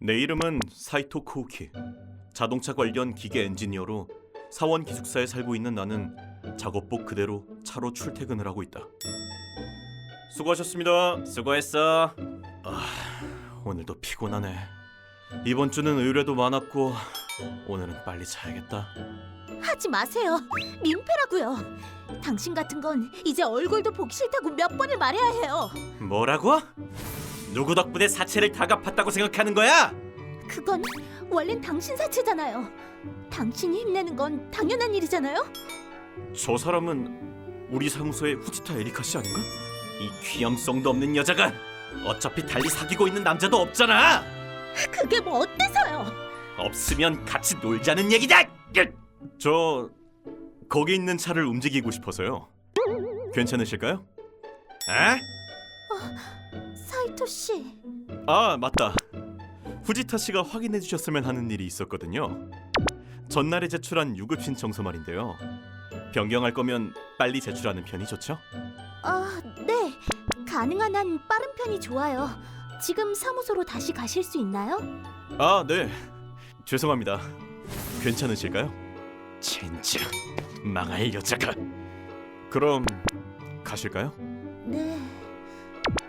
내 이름은 사이토 코우키. 자동차 관련 기계 엔지니어로 사원 기숙사에 살고 있는 나는 작업복 그대로 차로 출퇴근을 하고 있다. 수고하셨습니다. 수고했어. 아, 오늘도 피곤하네. 이번 주는 의뢰도 많았고 오늘은 빨리 자야겠다. 하지 마세요. 민폐라고요. 당신 같은 건 이제 얼굴도 보기 싫다고 몇 번을 말해야 해요. 뭐라고? 누구 덕분에 사채를 다 갚았다고 생각하는 거야? 그건 원래는 당신 사채잖아요. 당신이 힘내는 건 당연한 일이잖아요. 저 사람은 우리 사무소의 후지타 에리카 씨 아닌가? 이 귀염성도 없는 여자가 어차피 달리 사귀고 있는 남자도 없잖아. 그게 뭐 어때서요? 없으면 같이 놀자는 얘기다. 으! 저 거기 있는 차를 움직이고 싶어서요. 괜찮으실까요? 에? 사이토 씨. 아 맞다. 후지타 씨가 확인해 주셨으면 하는 일이 있었거든요. 전날에 제출한 유급 신청서 말인데요. 변경할 거면 빨리 제출하는 편이 좋죠? 아, 네. 가능한 한 빠른 편이 좋아요. 지금 사무소로 다시 가실 수 있나요? 아, 네. 죄송합니다. 괜찮으실까요? 진짜 망할 여자가. 그럼 가실까요? 네.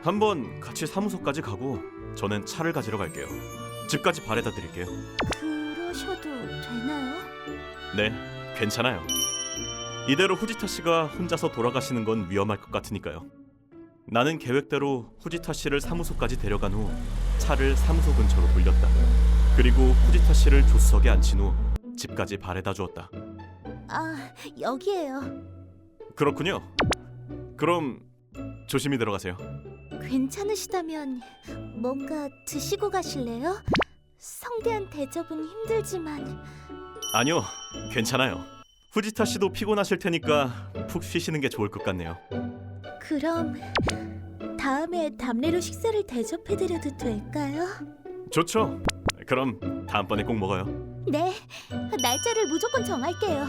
한번 같이 사무소까지 가고 저는 차를 가지러 갈게요. 집까지 바래다 드릴게요. 그러셔도 되나요? 네, 괜찮아요. 이대로 후지타 씨가 혼자서 돌아가시는 건 위험할 것 같으니까요. 나는 계획대로 후지타 씨를 사무소까지 데려간 후 차를 사무소 근처로 돌렸다. 그리고 후지타 씨를 조수석에 앉힌 후 집까지 바래다 주었다. 아, 여기에요. 그렇군요. 그럼 조심히 들어가세요. 괜찮으시다면 뭔가 드시고 가실래요? 성대한 대접은 힘들지만 아니요, 괜찮아요. 후지타 씨도 피곤하실 테니까 푹 쉬시는 게 좋을 것 같네요. 그럼 다음에 담례로 식사를 대접해드려도 될까요? 좋죠. 그럼 다음번에 꼭 먹어요. 네, 날짜를 무조건 정할게요.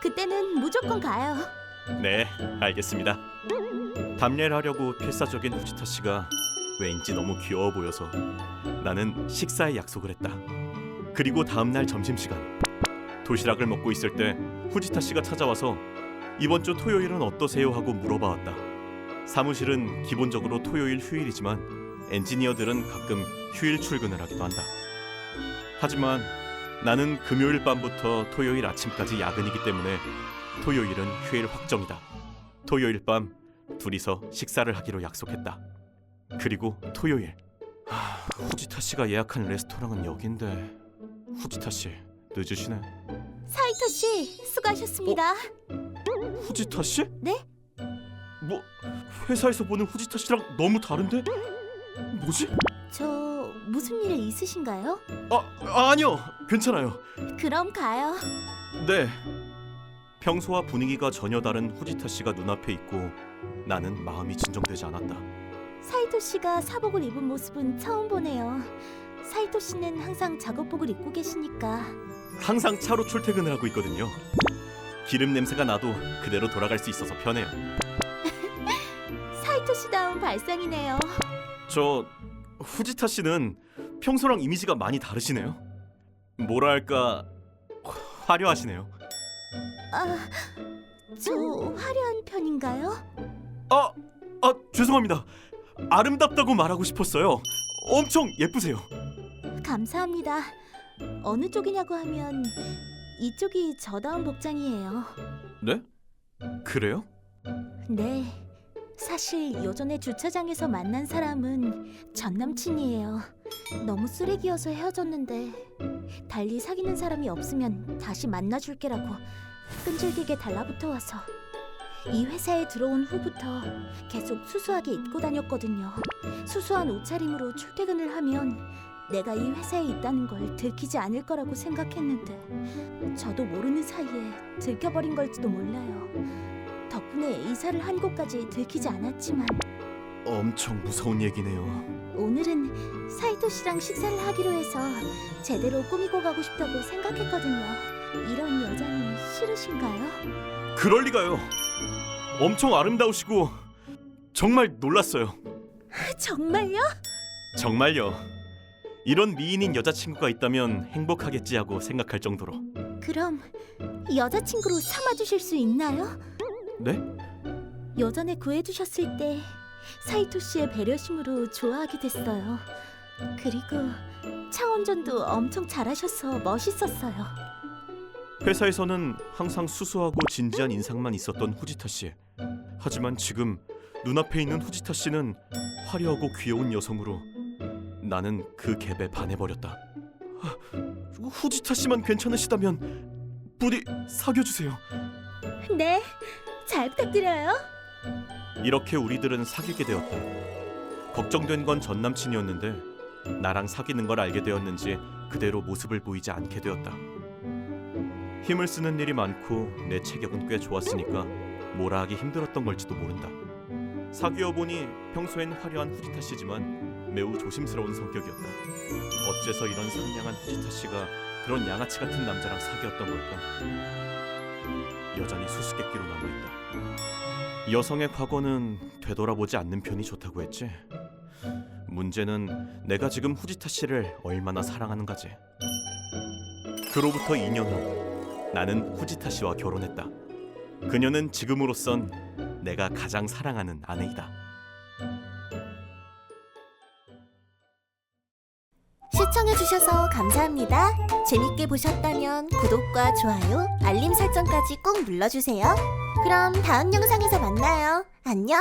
그때는 무조건 가요. 네, 알겠습니다. 담례를 하려고 필사적인 후지타 씨가 왜인지 너무 귀여워 보여서 나는 식사에 약속을 했다. 그리고 다음 날 점심 시간 도시락을 먹고 있을 때 후지타 씨가 찾아와서 이번 주 토요일은 어떠세요 하고 물어봐왔다. 사무실은 기본적으로 토요일 휴일이지만 엔지니어들은 가끔 휴일 출근을 하기도 한다. 하지만 나는 금요일 밤부터 토요일 아침까지 야근이기 때문에 토요일은 휴일 확정이다. 토요일 밤 둘이서 식사를 하기로 약속했다. 그리고 토요일 하, 후지타 씨가 예약한 레스토랑은 여긴데 후지타 씨 늦으시네. 사이토 씨, 수고하셨습니다. 후지타 씨? 네? 뭐 회사에서 보는 후지타 씨랑 너무 다른데? 뭐지? 저 무슨 일 있으신가요? 아 아니요 괜찮아요. 그럼 가요. 네. 평소와 분위기가 전혀 다른 후지타 씨가 눈앞에 있고 나는 마음이 진정되지 않았다. 사이토 씨가 사복을 입은 모습은 처음 보네요. 사이토 씨는 항상 작업복을 입고 계시니까 항상 차로 출퇴근을 하고 있거든요. 기름 냄새가 나도 그대로 돌아갈 수 있어서 편해요. 사이토 씨다운 발상이네요. 저 후지타 씨는 평소랑 이미지가 많이 다르시네요. 뭐랄까 화려하시네요. 아, 저 화려한 편인가요? 아, 아 죄송합니다. 아름답다고 말하고 싶었어요. 엄청 예쁘세요. 감사합니다. 어느 쪽이냐고 하면 이쪽이 저다운 복장이에요. 네? 그래요? 네. 사실 요전에 주차장에서 만난 사람은 전 남친이에요. 너무 쓰레기여서 헤어졌는데 달리 사귀는 사람이 없으면 다시 만나줄게라고 끈질기게 달라붙어 와서 이 회사에 들어온 후부터 계속 수수하게 입고 다녔거든요. 수수한 옷차림으로 출퇴근을 하면 내가 이 회사에 있다는 걸 들키지 않을 거라고 생각했는데 저도 모르는 사이에 들켜버린 걸지도 몰라요. 덕분에 이사를 한 곳까지 들키지 않았지만 엄청 무서운 얘기네요. 오늘은 사이토 씨랑 식사를 하기로 해서 제대로 꾸미고 가고 싶다고 생각했거든요. 이런 여자는 싫으신가요? 그럴 리가요. 엄청 아름다우시고 정말 놀랐어요. 정말요? 정말요. 이런 미인인 여자친구가 있다면 행복하겠지 하고 생각할 정도로. 그럼 여자친구로 삼아주실 수 있나요? 네? 여전에 구해주셨을 때 사이토 씨의 배려심으로 좋아하게 됐어요. 그리고 차원전도 엄청 잘하셔서 멋있었어요. 회사에서는 항상 수수하고 진지한 인상만 있었던 후지타 씨. 하지만 지금 눈앞에 있는 후지타 씨는 화려하고 귀여운 여성으로 나는 그 갭에 반해버렸다. 아, 후지타 씨만 괜찮으시다면 부디 사귀어주세요. 네, 잘 부탁드려요. 이렇게 우리들은 사귀게 되었다. 걱정된 건 전 남친이었는데 나랑 사귀는 걸 알게 되었는지 그대로 모습을 보이지 않게 되었다. 힘을 쓰는 일이 많고 내 체격은 꽤 좋았으니까 뭐라 하기 힘들었던 걸지도 모른다. 사귀어 보니 평소엔 화려한 후지타 씨지만 매우 조심스러운 성격이었다. 어째서 이런 상냥한 후지타 씨가 그런 양아치 같은 남자랑 사귀었던 걸까? 여전히 수수께끼로 남아 있다. 여성의 과거는 되돌아보지 않는 편이 좋다고 했지. 문제는 내가 지금 후지타 씨를 얼마나 사랑하는가지. 그로부터 2년 후 나는 후지타 씨와 결혼했다. 그녀는 지금으로선 내가 가장 사랑하는 아내이다. 시청해주셔서 감사합니다. 재밌게 보셨다면 구독과 좋아요, 알림 설정까지 꼭 눌러주세요. 그럼 다음 영상에서 만나요. 안녕!